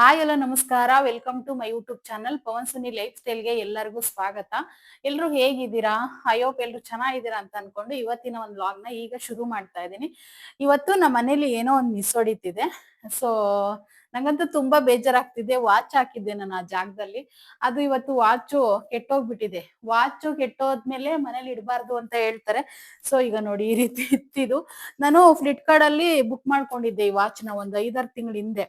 Hi ಎಲ್ಲ ನಮಸ್ಕಾರ. Welcome to my YouTube channel Pavan Suni life ಸ್ಟೈಲ್ಗೆ ಎಲ್ಲರಿಗೂ ಸ್ವಾಗತ. ಎಲ್ರು ಹೇಗಿದ್ದೀರಾ? ಹೋಪ್ ಎಲ್ರು ಚೆನ್ನಾಗಿದ್ದೀರಾ ಅಂತ ಅನ್ಕೊಂಡು ಇವತ್ತಿನ ಒಂದು ವ್ಲಾಗ್ನ ಈಗ ಶುರು ಮಾಡ್ತಾ ಇದ್ದೀನಿ. ಇವತ್ತು ನಮ್ಮ ಮನೇಲಿ ಏನೋ ಒಂದು ಮಿಸ್ ಹೊಡಿತಿದೆ. ಸೊ ನಂಗಂತೂ ತುಂಬಾ ಬೇಜಾರಾಗ್ತಿದೆ. ವಾಚ್ ಹಾಕಿದ್ದೆ ನಾನು ಆ ಜಾಗದಲ್ಲಿ. ಅದು ಇವತ್ತು ವಾಚು ಕೆಟ್ಟೋಗ್ಬಿಟ್ಟಿದೆ. ವಾಚು ಕೆಟ್ಟೋದ್ಮೇಲೆ ಮನೇಲಿ ಇಡಬಾರ್ದು ಅಂತ ಹೇಳ್ತಾರೆ. ಸೊ ಈಗ ನೋಡಿ ಈ ರೀತಿ ಇತ್ತಿದು. ನಾನು ಫ್ಲಿಪ್ಕಾರ್ಟ್ ಅಲ್ಲಿ ಬುಕ್ ಮಾಡ್ಕೊಂಡಿದ್ದೆ ಈ ವಾಚ್ನ ಒಂದ್ ಐದಾರು ತಿಂಗಳ ಹಿಂದೆ.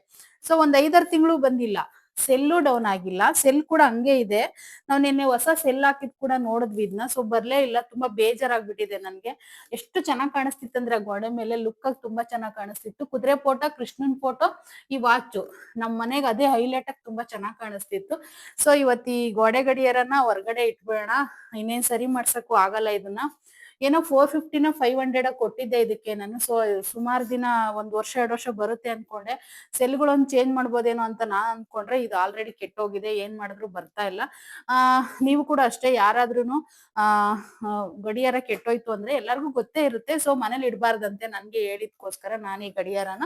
ಸೊ ಒಂದ್ ಐದಾರು ತಿಂಗಳು ಬಂದಿಲ್ಲ. ಸೆಲ್ಲು ಡೌನ್ ಆಗಿಲ್ಲ ಸೆಲ್ ಕೂಡ ಹಂಗೆ ಇದೆ. ನಾವು ನಿನ್ನೆ ಹೊಸ ಸೆಲ್ ಹಾಕಿದ್ ಕೂಡ ನೋಡಿದ್ವಿ ಇದನ್ನ ಸೊ ಬರ್ಲೇ ಇಲ್ಲ, ತುಂಬಾ ಬೇಜಾರಾಗ್ಬಿಟ್ಟಿದೆ ನನ್ಗೆ. ಎಷ್ಟು ಚೆನ್ನಾಗ್ ಕಾಣಿಸ್ತಿತ್ತು ಅಂದ್ರೆ ಆ ಗೋಡೆ ಮೇಲೆ ಲುಕ್ ಆಗಿ ತುಂಬಾ ಚೆನ್ನಾಗ್ ಕಾಣಿಸ್ತಿತ್ತು. ಕುದುರೆ ಫೋಟೋ ಕೃಷ್ಣನ್ ಫೋಟೋ ಈ ವಾಚ್ ನಮ್ ಮನೆಗೆ ಅದೇ ಹೈಲೈಟ್ ಆಗಿ ತುಂಬಾ ಚೆನ್ನಾಗ್ ಕಾಣಿಸ್ತಿತ್ತು. ಸೊ ಇವತ್ತು ಈ ಗೋಡೆ ಗಡಿಯಾರನ್ನ ಹೊರಗಡೆ ಇಟ್ಬಿಡೋಣ. ಇನ್ನೇನ್ ಸರಿ ಮಾಡ್ಸಕ್ಕೂ ಆಗಲ್ಲ ಇದನ್ನ. ಏನೋ ಫೋರ್ ಫಿಫ್ಟಿನ ಫೈವ್ ಹಂಡ್ರೆಡ್ ಕೊಟ್ಟಿದ್ದೆ ಇದಕ್ಕೆ ನಾನು. ಸೊ ಸುಮಾರು ದಿನ ಒಂದ್ ವರ್ಷ ಎರಡು ವರ್ಷ ಬರುತ್ತೆ ಅನ್ಕೊಂಡೆ. ಸೆಲ್ಗಳೊಂದು ಚೇಂಜ್ ಮಾಡ್ಬೋದೇನೋ ಅಂತ ನಾ ಅನ್ಕೊಂಡ್ರೆ ಇದು ಆಲ್ರೆಡಿ ಕೆಟ್ಟೋಗಿದೆ ಏನ್ ಮಾಡಿದ್ರು ಬರ್ತಾ ಇಲ್ಲ. ಆ ನೀವು ಕೂಡ ಅಷ್ಟೇ ಯಾರಾದ್ರೂನು ಆ ಆ, ಗಡಿಯಾರ ಕೆಟ್ಟೋಯ್ತು ಅಂದ್ರೆ ಎಲ್ಲರಿಗೂ ಗೊತ್ತೇ ಇರುತ್ತೆ. ಸೊ ಮನೇಲಿ ಇಡಬಾರ್ದಂತೆ ನನ್ಗೆ ಹೇಳಿದ್ಕೋಸ್ಕರ ನಾನು ಈ ಗಡಿಯಾರನ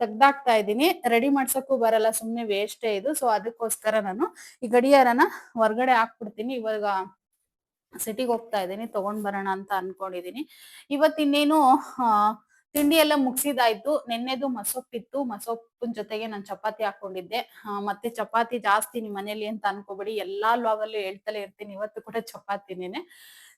ತೆಗ್ದಾಕ್ತಾ ಇದ್ದೀನಿ. ರೆಡಿ ಮಾಡ್ಸಕ್ಕೂ ಬರಲ್ಲ ಸುಮ್ನೆ ವೇಸ್ಟೇ ಇದು. ಸೊ ಅದಕ್ಕೋಸ್ಕರ ನಾನು ಈ ಗಡಿಯಾರನ ಹೊರಗಡೆ ಹಾಕ್ಬಿಡ್ತೀನಿ. ಇವಾಗ ಸಿಟಿಗೆ ಹೋಗ್ತಾ ಇದ್ದೀನಿ, ತಗೊಂಡ್ ಬರೋಣ ಅಂತ ಅನ್ಕೊಂಡಿದೀನಿ ಇವತ್ತಿನ್ನೇನು ತಿಂಡಿ ಎಲ್ಲ ಮುಗಿಸಿದಾಯ್ತು. ನೆನ್ನೆದು ಮಸೊಪ್ಪಿತ್ತು. ಮಸೊಪ್ಪಿನ ಜೊತೆಗೆ ನಾನು ಚಪಾತಿ ಹಾಕೊಂಡಿದ್ದೆ. ಮತ್ತೆ ಚಪಾತಿ ಜಾಸ್ತಿ ನಿಮ್ ಮನೇಲಿ ಅಂತ ಅನ್ಕೋಬೇಡಿ. ಎಲ್ಲಾ ಲಾಗಲ್ಲೂ ಹೇಳ್ತಲೇ ಇರ್ತೀನಿ. ಇವತ್ತು ಕೂಡ ಚಪಾತಿನೇನೆ.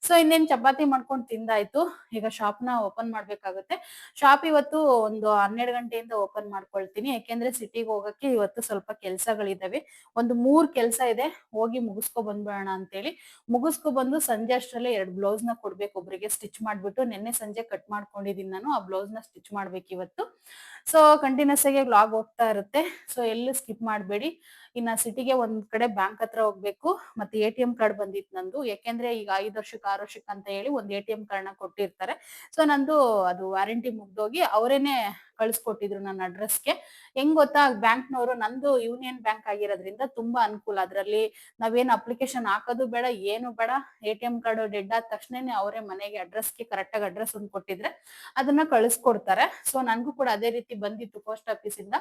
ಸೊ ಇನ್ನೇನ್ ಚಪಾತಿ ಮಾಡ್ಕೊಂಡು ತಿಂದಾಯ್ತು. ಈಗ ಶಾಪ್ನ ಓಪನ್ ಮಾಡ್ಬೇಕಾಗುತ್ತೆ. ಶಾಪ್ ಇವತ್ತು ಒಂದು ಹನ್ನೆರಡು ಗಂಟೆಯಿಂದ ಓಪನ್ ಮಾಡ್ಕೊಳ್ತೀನಿ. ಯಾಕೆಂದ್ರೆ ಸಿಟಿಗೆ ಹೋಗಕ್ಕೆ ಇವತ್ತು ಸ್ವಲ್ಪ ಕೆಲ್ಸಗಳಿದಾವೆ. ಒಂದು ಮೂರ್ ಕೆಲ್ಸ ಇದೆ. ಹೋಗಿ ಮುಗಿಸ್ಕೊ ಬಂದ್ಬಿಡೋಣ ಅಂತೇಳಿ. ಮುಗಿಸ್ಕೊ ಬಂದು ಸಂಜೆ ಅಷ್ಟರಲ್ಲೇ ಎರಡು ಬ್ಲೌಸ್ನ ಕೊಡ್ಬೇಕು. ಒಬ್ರಿಗೆ ಸ್ಟಿಚ್ ಮಾಡ್ಬಿಟ್ಟು ನಿನ್ನೆ ಸಂಜೆ ಕಟ್ ಮಾಡ್ಕೊಂಡಿದೀನಿ ನಾನು. ಆ ಬ್ಲೌಸ್ನ ಸ್ಟಿಚ್ ಮಾಡ್ಬೇಕು ಇವತ್ತು ಸೊ ಕಂಟಿನ್ಯೂಸ್ ಆಗಿ ವ್ಲಾಗ್ ಹೋಗ್ತಾ ಇರುತ್ತೆ. ಸೊ ಎಲ್ಲೂ ಸ್ಕಿಪ್ ಮಾಡಬೇಡಿ. ಇನ್ನ ಸಿಟಿಗೆ ಒಂದ್ ಕಡೆ ಬ್ಯಾಂಕ್ ಹತ್ರ ಹೋಗ್ಬೇಕು, ಮತ್ತೆ ಎ ಟಿ ಎಂ ಕಾರ್ಡ್ ಬಂದಿತ್ತು ನಂದು. ಯಾಕೆಂದ್ರೆ ಈಗ ಐದು ವರ್ಷಕ್ಕೆ ಆರು ವರ್ಷಕ್ಕೆ ಅಂತ ಹೇಳಿ ಒಂದ್ ಎ ಟಿ ಎಂ ಕಾರ್ಡ್ನ ಕೊಟ್ಟಿರ್ತಾರೆ. ಸೊ ನಂದು ಅದು ವಾರಂಟಿ ಮುಗ್ದೋಗಿ ಅವರೇನೆ ಕಳ್ಸಿಕೊಟ್ಟಿದ್ರು ನನ್ನ ಅಡ್ರೆಸ್ಗೆ ಹೆಂಗ್ ಗೊತ್ತಾ ಬ್ಯಾಂಕ್ ನವರು ನಂದು ಯೂನಿಯನ್ ಬ್ಯಾಂಕ್ ಆಗಿರೋದ್ರಿಂದ ತುಂಬಾ ಅನುಕೂಲ. ಅದ್ರಲ್ಲಿ ನಾವೇನ್ ಅಪ್ಲಿಕೇಶನ್ ಹಾಕೋದು ಬೇಡ, ಏನು ಬೇಡ. A T M card dead ಆದ ತಕ್ಷಣನೇ ಅವರೇ ಮನೆಗೆ ಅಡ್ರೆಸ್ಗೆ ಕರೆಕ್ಟ್ ಆಗಿ ಅಡ್ರೆಸ್ ಒಂದು ಕೊಟ್ಟಿದ್ರೆ ಅದನ್ನ ಕಳಿಸ್ಕೊಡ್ತಾರೆ. ಸೊ ನನ್ಗೂ ಕೂಡ ಅದೇ ರೀತಿ ಬಂದಿತ್ತು ಪೋಸ್ಟ್ ಆಫೀಸ್ ಇಂದ.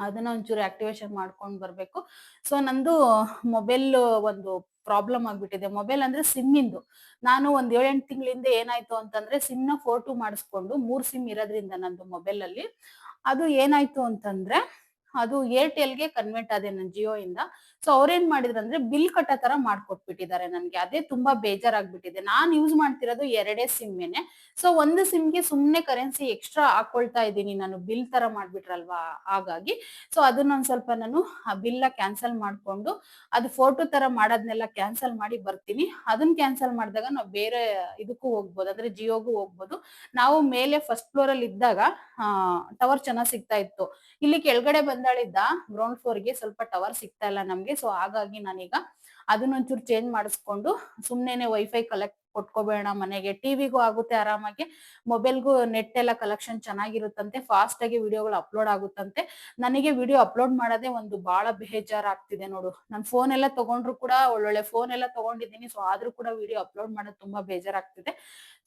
ಅದನ್ನ ಒಂಚೂರು ಆಕ್ಟಿವೇಶನ್ ಮಾಡ್ಕೊಂಡ್ ಬರ್ಬೇಕು. ಸೊ ನಂದು ಮೊಬೈಲ್ ಒಂದು ಪ್ರಾಬ್ಲಮ್ ಆಗ್ಬಿಟ್ಟಿದೆ. ಮೊಬೈಲ್ ಅಂದ್ರೆ ಸಿಮ್ ಇಂದು. ನಾನು ಒಂದ್ ಏಳೆಂಟು ತಿಂಗಳಿಂದ ಏನಾಯ್ತು ಅಂತಂದ್ರೆ ಸಿಮ್ನ ಫೋಟೋ ಮಾಡಿಸ್ಕೊಂಡು ಮೂರ್ ಸಿಮ್ ಇರೋದ್ರಿಂದ ನಂದು ಮೊಬೈಲ್ ಅಲ್ಲಿ. ಅದು ಏನಾಯ್ತು ಅಂತಂದ್ರೆ ಅದು ಏರ್ಟೆಲ್ಗೆ ಕನ್ವರ್ಟ್ ಆದೆ ನನ್ನ ಜಿಯೋ ಇಂದ ಸೊ ಅವ್ರೇನ್ ಮಾಡಿದ್ರು ಅಂದ್ರೆ ಬಿಲ್ ಕಟ್ಟೋ ತರ ಮಾಡ್ಕೊಟ್ಬಿಟ್ಟಿದ್ದಾರೆ ನನ್ಗೆ. ಅದೇ ತುಂಬಾ ಬೇಜಾರಾಗ್ಬಿಟ್ಟಿದೆ. ನಾನ್ ಯೂಸ್ ಮಾಡ್ತಿರೋದು ಎರಡೇ ಸಿಮ್ಮೇನೆ ಸೊ ಒಂದು ಸಿಮ್ಗೆ ಸುಮ್ನೆ ಕರೆನ್ಸಿ ಎಕ್ಸ್ಟ್ರಾ ಹಾಕೊಳ್ತಾ ಇದ್ದೀನಿ. ನಾನು ಬಿಲ್ ತರ ಮಾಡ್ಬಿಟ್ರಲ್ವಾ? ಹಾಗಾಗಿ. ಸೊ ಅದನ್ನ ಒಂದ್ ಸ್ವಲ್ಪ ನಾನು ಆ ಬಿಲ್ ಕ್ಯಾನ್ಸಲ್ ಮಾಡ್ಕೊಂಡು ಅದು ಫೋಟೋ ತರ ಮಾಡೋದ್ನೆಲ್ಲ ಕ್ಯಾನ್ಸಲ್ ಮಾಡಿ ಬರ್ತೀನಿ. ಅದನ್ನ ಕ್ಯಾನ್ಸಲ್ ಮಾಡಿದಾಗ ನಾವು ಬೇರೆ ಇದಕ್ಕೂ ಹೋಗ್ಬೋದು. ಅಂದ್ರೆ ಜಿಯೋಗೂ ಹೋಗ್ಬೋದು. ನಾವು ಮೇಲೆ ಫಸ್ಟ್ ಫ್ಲೋರ್ ಅಲ್ಲಿ ಇದ್ದಾಗ ಟವರ್ ಚೆನ್ನಾಗಿ ಸಿಗ್ತಾ ಇತ್ತು. ಇಲ್ಲಿ ಕೆಳಗಡೆ ಬಂದಾಳಿದ್ದ ಗ್ರೌಂಡ್ ಫ್ಲೋರ್ಗೆ ಸ್ವಲ್ಪ ಟವರ್ ಸಿಗ್ತಾ ಇಲ್ಲ ನಮ್ಗೆ. ಸೊ ಹಾಗಾಗಿ ನಾನೀಗ ಅದನ್ನೊಂಚೂರು ಚೇಂಜ್ ಮಾಡಿಸ್ಕೊಂಡು ಸುಮ್ಮನೆ ವೈಫೈ ಕಲೆಕ್ಟ್ ಕೊಟ್ಕೋಬೇಡ ಮನೆಗೆ. ಟಿವಿಗೂ ಆಗುತ್ತೆ ಆರಾಮಾಗಿ. ಮೊಬೈಲ್ಗೂ ನೆಟ್ ಎಲ್ಲ ಕಲೆಕ್ಷನ್ ಚೆನ್ನಾಗಿರುತ್ತಂತೆ. ಫಾಸ್ಟ್ ಆಗಿ ವಿಡಿಯೋಗಳು ಅಪ್ಲೋಡ್ ಆಗುತ್ತಂತೆ. ನನಗೆ ವಿಡಿಯೋ ಅಪ್ಲೋಡ್ ಮಾಡೋದೇ ಒಂದು ಬಹಳ ಬೇಜಾರ್ ಆಗ್ತಿದೆ ನೋಡು. ನಾನು ಫೋನ್ ಎಲ್ಲ ತಗೊಂಡ್ರು ಕೂಡ ಒಳ್ಳೊಳ್ಳೆ ಫೋನ್ ಎಲ್ಲ ತಗೊಂಡಿದ್ದೀನಿ. ಸೊ ಆದ್ರೂ ಕೂಡ ವಿಡಿಯೋ ಅಪ್ಲೋಡ್ ಮಾಡೋದು ತುಂಬಾ ಬೇಜಾರಾಗ್ತಿದೆ.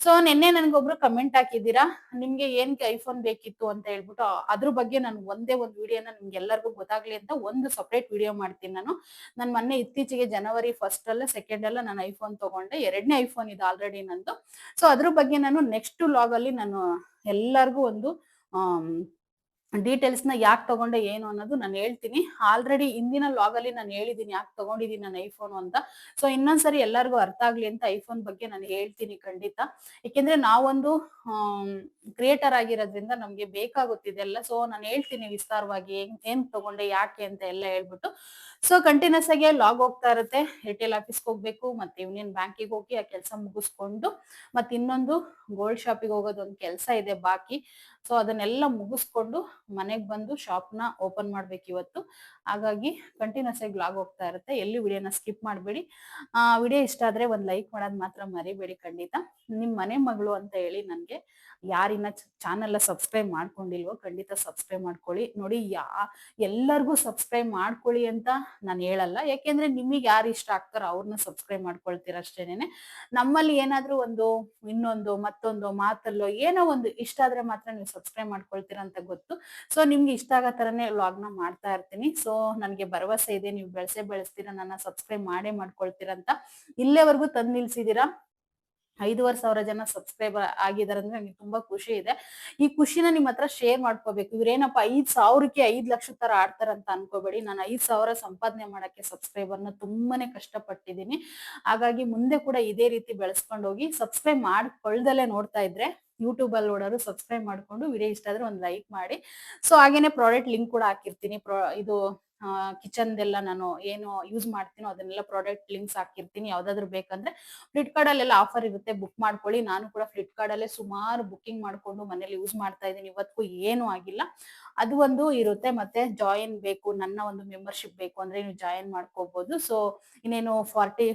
ಸೊ ನಿನ್ನೆ ನನ್ಗೊಬ್ರು ಕಮೆಂಟ್ ಹಾಕಿದ್ದೀರಾ? ನಿಮ್ಗೆ ಏನ್ಗೆ ಐಫೋನ್ ಬೇಕಿತ್ತು ಅಂತ ಹೇಳ್ಬಿಟ್ಟು, ಅದ್ರ ಬಗ್ಗೆ ನಾನು ಒಂದೇ ಒಂದು ವಿಡಿಯೋನ ನಿಮ್ಗೆ ಎಲ್ಲರಿಗೂ ಗೊತ್ತಾಗ್ಲಿ ಅಂತ ಒಂದು ಸಪ್ರೇಟ್ ವಿಡಿಯೋ ಮಾಡ್ತೀನಿ ನಾನು. ನಾನು ಮೊನ್ನೆ ಇತ್ತೀಚೆಗೆ ಜನವರಿ ಫಸ್ಟ್ ಅಲ್ಲ ಸೆಕೆಂಡ್ ಅಲ್ಲ ನಾನು ಐಫೋನ್ ತಗೊಂಡೆ. ಎರಡನೇ ಐಫೋನ್ ಆಲ್ರೆಡಿ ನಂದು. ಸೊ ಅದ್ರ ಬಗ್ಗೆ ನಾನು ನೆಕ್ಸ್ಟ್ ಲಾಗ್ ಅಲ್ಲಿ ನಾನು ಎಲ್ಲರಿಗೂ ಒಂದು ಡೀಟೇಲ್ಸ್ನ ಯಾಕೆ ತಗೊಂಡೆ ಏನು ಅನ್ನೋದು ನಾನು ಹೇಳ್ತೀನಿ. ಆಲ್ರೆಡಿ ಹಿಂದಿನ ಲಾಗ್ ಅಲ್ಲಿ ನಾನು ಹೇಳಿದೀನಿ, ಯಾಕೆ ತಗೊಂಡಿದ್ದೀನಿ ನಾನು ಐಫೋನ್ ಅಂತ. ಸೊ ಇನ್ನೊಂದ್ಸರಿ ಎಲ್ಲರಿಗೂ ಅರ್ಥ ಆಗ್ಲಿ ಅಂತ ಐಫೋನ್ ಬಗ್ಗೆ ನಾನು ಹೇಳ್ತೀನಿ ಖಂಡಿತ. ಯಾಕೆಂದ್ರೆ ನಾವೊಂದು ಕ್ರಿಯೇಟರ್ ಆಗಿರೋದ್ರಿಂದ ನಮ್ಗೆ ಬೇಕಾಗುತ್ತಿದೆಲ್ಲ ಸೊ ನಾನು ಹೇಳ್ತೀನಿ ವಿಸ್ತಾರವಾಗಿ ಏನ್ ತಗೊಂಡೆ, ಯಾಕೆ ಅಂತ ಎಲ್ಲ ಹೇಳ್ಬಿಟ್ಟು. ಸೊ ಕಂಟಿನ್ಯೂಸ್ ಆಗಿ ಲಾಗ್ ಹೋಗ್ತಾ ಇರುತ್ತೆ. ಏರ್ಟೆಲ್ ಆಫೀಸ್ಗೆ ಹೋಗ್ಬೇಕು, ಮತ್ತೆ ಯೂನಿಯನ್ ಬ್ಯಾಂಕಿಗೆ ಹೋಗಿ ಆ ಕೆಲಸ ಮುಗಿಸ್ಕೊಂಡು ಮತ್ತೆ ಇನ್ನೊಂದು ಗೋಲ್ಡ್ ಶಾಪಿಗೆ ಹೋಗೋದು ಒಂದು ಕೆಲಸ ಇದೆ ಬಾಕಿ. ಸೊ ಅದನ್ನೆಲ್ಲ ಮುಗಿಸ್ಕೊಂಡು ಮನೆಗೆ ಬಂದು ಶಾಪ್ನ ಓಪನ್ ಮಾಡ್ಬೇಕು ಇವತ್ತು. ಹಾಗಾಗಿ ಕಂಟಿನ್ಯೂಸ್ ಆಗಿ ಲಾಗ್ ಹೋಗ್ತಾ ಇರುತ್ತೆ. ಎಲ್ಲಿ ವಿಡಿಯೋನ ಸ್ಕಿಪ್ ಮಾಡಬೇಡಿ. ಆ, ವಿಡಿಯೋ ಇಷ್ಟ ಆದ್ರೆ ಒಂದ್ ಲೈಕ್ ಮಾಡೋದ್ ಮಾತ್ರ ಮರಿಬೇಡಿ ಖಂಡಿತ. ನಿಮ್ ಮನೆ ಮಗಳು ಅಂತ ಹೇಳಿ ನನ್ಗೆ. ಯಾರಿನ್ನ ಚಾನೆಲ್ ಸಬ್ಸ್ಕ್ರೈಬ್ ಮಾಡ್ಕೊಂಡಿಲ್ವೋ ಖಂಡಿತ ಸಬ್ಸ್ಕ್ರೈಬ್ ಮಾಡ್ಕೊಳ್ಳಿ. ನೋಡಿ ಯಾ, ಎಲ್ಲರಿಗೂ ಸಬ್ಸ್ಕ್ರೈಬ್ ಮಾಡ್ಕೊಳ್ಳಿ ಅಂತ ನಾನು ಹೇಳಲ್ಲ. ಯಾಕೆಂದ್ರೆ ನಿಮಗೆ ಯಾರು ಇಷ್ಟ ಆಗ್ತಾರೋ ಅವ್ರನ್ನ ಸಬ್ಸ್ಕ್ರೈಬ್ ಮಾಡ್ಕೊಳ್ತೀರ ಅಷ್ಟೇನೆ ನಮ್ಮಲ್ಲಿ ಏನಾದ್ರೂ ಒಂದು ಇನ್ನೊಂದು, ಮತ್ತೊಂದು ಮಾತಲ್ಲೋ ಏನೋ ಒಂದು ಇಷ್ಟ ಆದ್ರೆ ಮಾತ್ರ ನೀವು ಸಬ್ಸ್ಕ್ರೈಬ್ ಮಾಡ್ಕೊಳ್ತೀರ ಅಂತ ಗೊತ್ತು. ಸೊ ನಿಮ್ಗೆ ಇಷ್ಟ ಆಗೋ ಥರನೇ ವ್ಲಾಗ್ನ ಮಾಡ್ತಾ ಇರ್ತೀನಿ. ಸೊ ನನಗೆ ಭರವಸೆ ಇದೆ. ನೀವು ಬೆಳೆಸೇ ಬೆಳೆಸ್ತೀರಾ, ನನ್ನ ಸಬ್ಸ್ಕ್ರೈಬ್ ಮಾಡೇ ಮಾಡ್ಕೊಳ್ತೀರಾ ಅಂತ ಇಲ್ಲೇವರೆಗೂ ತಂದು ನಿಲ್ಸಿದ್ದೀರಾ ಐದೂವರೆ ಸಾವಿರ ಜನ ಸಬ್ಸ್ಕ್ರೈಬರ್ ಆಗಿದ್ದಾರೆ ಅಂದ್ರೆ ನನಗೆ ತುಂಬಾ ಖುಷಿ ಇದೆ. ಈ ಖುಷಿನ ನಿಮ್ಮ ಹತ್ರ ಶೇರ್ ಮಾಡ್ಕೋಬೇಕು. ಇವ್ರೇನಪ್ಪ ಐದ್ ಸಾವಿರಕ್ಕೆ ಐದ್ ಲಕ್ಷ ತರ ಆಡ್ತಾರಂತ ಅನ್ಕೋಬೇಡಿ. ನಾನು ಐದ್ ಸಾವಿರ ಸಂಪಾದನೆ ಮಾಡಕ್ಕೆ ಸಬ್ಸ್ಕ್ರೈಬರ್ನ ತುಂಬಾನೇ ಕಷ್ಟಪಟ್ಟಿದ್ದೀನಿ. ಹಾಗಾಗಿ ಮುಂದೆ ಕೂಡ ಇದೇ ರೀತಿ ಬೆಳೆಸ್ಕೊಂಡು ಹೋಗಿ ಸಬ್ಸ್ಕ್ರೈಬ್ ಮಾಡ್ಕೊಳ್ದಲ್ಲೇ ನೋಡ್ತಾ ಇದ್ರೆ ಯೂಟ್ಯೂಬ್ ಅಲ್ಲಿ ನೋಡೋರು ಸಬ್ಸ್ಕ್ರೈಬ್ ಮಾಡ್ಕೊಂಡು, ವಿಡಿಯೋ ಇಷ್ಟ ಆದ್ರೆ ಒಂದು ಲೈಕ್ ಮಾಡಿ. ಸೊ ಹಾಗೇನೆ ಪ್ರಾಡಕ್ಟ್ ಲಿಂಕ್ ಕೂಡ ಹಾಕಿರ್ತೀನಿ. ಪ್ರೋ ಇದು ಕಿಚನ್ದೆಲ್ಲ ನಾನು ಏನು ಯೂಸ್ ಮಾಡ್ತೀನೋ ಅದನ್ನೆಲ್ಲ ಪ್ರಾಡಕ್ಟ್ ಲಿಂಕ್ಸ್ ಹಾಕಿರ್ತೀನಿ. ಯಾವ್ದಾದ್ರು ಬೇಕಂದ್ರೆ ಫ್ಲಿಪ್ಕಾರ್ಟ್ ಅಲ್ಲೆಲ್ಲ ಆಫರ್ ಇರುತ್ತೆ. ಬುಕ್ ಮಾಡ್ಕೊಳ್ಳಿ. ನಾನು ಕೂಡ ಫ್ಲಿಪ್ಕಾರ್ಟ್ ಅಲ್ಲೇ ಸುಮಾರು ಬುಕ್ಕಿಂಗ್ ಮಾಡ್ಕೊಂಡು ಮನೇಲಿ ಯೂಸ್ ಮಾಡ್ತಾ ಇದ್ದೀನಿ. ಇವತ್ತು ಏನು ಆಗಿಲ್ಲ. ಅದು ಒಂದು ಇರುತ್ತೆ. ಮತ್ತೆ ಜಾಯಿನ್ ಬೇಕು. ನನ್ನ ಒಂದು ಮೆಂಬರ್ಶಿಪ್ ಬೇಕು ಅಂದ್ರೆ ನೀವು ಜಾಯಿನ್ ಮಾಡ್ಕೋಬಹುದು ಸೊ ಇನ್ನೇನು ಫಾರ್ಟಿ